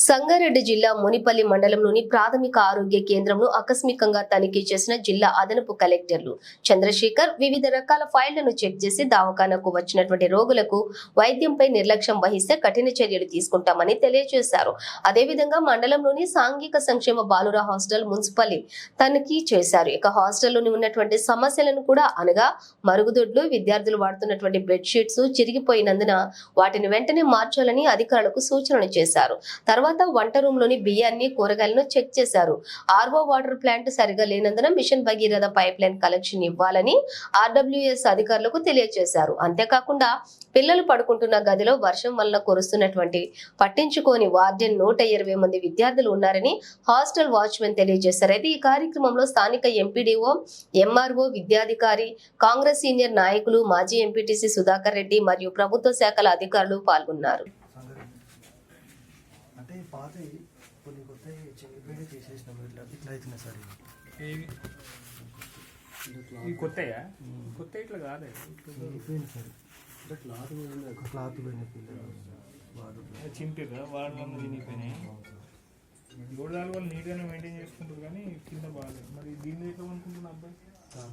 సంగారెడ్డి జిల్లా మునిపల్లి మండలంలోని ప్రాథమిక ఆరోగ్య కేంద్రంను ఆకస్మికంగా తనిఖీ చేసిన జిల్లా అదనపు కలెక్టర్లు చంద్రశేఖర్ వివిధ రకాల ఫైళ్ళను చెక్ చేసి దవాఖానకు వచ్చినటువంటి రోగులకు వైద్యంపై నిర్లక్ష్యం వహిస్తే కఠిన చర్యలు తీసుకుంటామని తెలియజేశారు. అదేవిధంగా మండలంలోని సాంఘిక సంక్షేమ బాలుర హాస్టల్ మున్సిపల్లి తనిఖీ చేశారు. ఇక హాస్టల్లోని ఉన్నటువంటి సమస్యలను కూడా అనగా మరుగుదొడ్లు విద్యార్థులు వాడుతున్నటువంటి బెడ్షీట్స్ చిరిగిపోయినందున వాటిని వెంటనే మార్చాలని అధికారులకు సూచనలు చేశారు. తర్వాత వంట రూమ్లోని బియ్యాన్ని కూరగాయలను చెక్ చేశారు. ఆర్వో వాటర్ ప్లాంట్ సరిగా లేనందున mission Bhagiratha pipeline collection ఇవ్వాలని ఆర్డబ్ల్యూఎస్ అధికారులకు తెలియజేశారు. అంతేకాకుండా పిల్లలు పడుకుంటున్న గదిలో వర్షం వల్ల కురుస్తున్నటువంటి పట్టించుకోని వార్డెన్ నూట ఇరవై మంది విద్యార్థులు ఉన్నారని హాస్టల్ వాచ్మెన్ తెలియజేశారు. అయితే ఈ కార్యక్రమంలో స్థానిక ఎంపీడీఓ ఎంఆర్ఓ విద్యాధికారి కాంగ్రెస్ సీనియర్ నాయకులు మాజీ ఎంపీటీసీ సుధాకర్ రెడ్డి మరియు ప్రభుత్వ శాఖల అధికారులు పాల్గొన్నారు. అంటే ఈ పాతవి కొన్ని కొత్త చెల్లిపోయి తీసేసినాం ఇట్లా ఇట్లా అవుతున్నాయి సార్ ఇవి. ఏవి? ఇవి కొత్తయా? కొత్త ఇట్లా కాదే. చినిగిపోయింది సార్. ఇట్లా క్లాత్ పోయింది క్లాత్ పోయిన పిల్లలు వాడు చింపిర్రా? వాడు వల్ల తినిపోయినాయి. గోడదాలు వాళ్ళు నీట్గానే మెయింటైన్ చేసుకుంటారు కానీ కింద బాగాలేదు. మరి దీన్ని ఎట్లా అనుకుంటున్నా అబ్బాయి? సార్.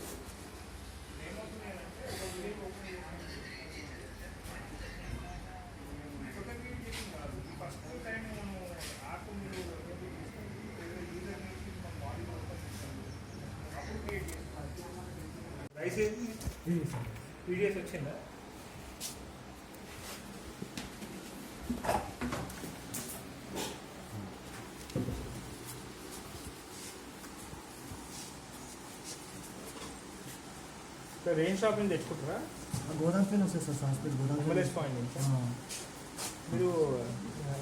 సార్ పీడిఎస్ వచ్చిందా? రెయిన్ షాపింగ్ తెచ్చుకుంటారా? గోదాం పైన వస్తాయి సార్ హాస్పిటల్ గోదాం. ఎంఎల్ఎస్ పాయింట్ నుంచి. మీరు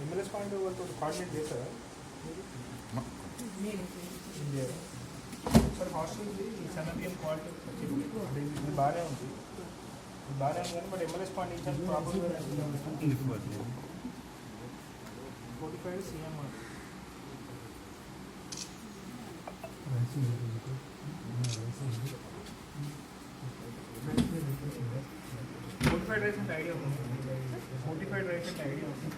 ఎంఎల్ఎస్ పాయింట్ వాళ్ళతో కోఆర్డినేట్ చేస్తారా? మీరు ఒకసారి హాస్టల్కి సన్నబియ్యం క్వాలిటీ వచ్చింది అంటే ఇది బాగానే ఉంది ఇది బాగానే ఉంది కానీ బట్ ఎంఎల్ఎస్ పాయింట్ ఇచ్చారు problem forty five CM rice ఉంది. ఆ, రైస్ ఉంది. ఫోర్టీ ఫైవ్ రైస్ అంటే ఐడియా ఉంది ఫోర్టీ ఫైవ్ రైస్ అంటే ఐడియా ఉంది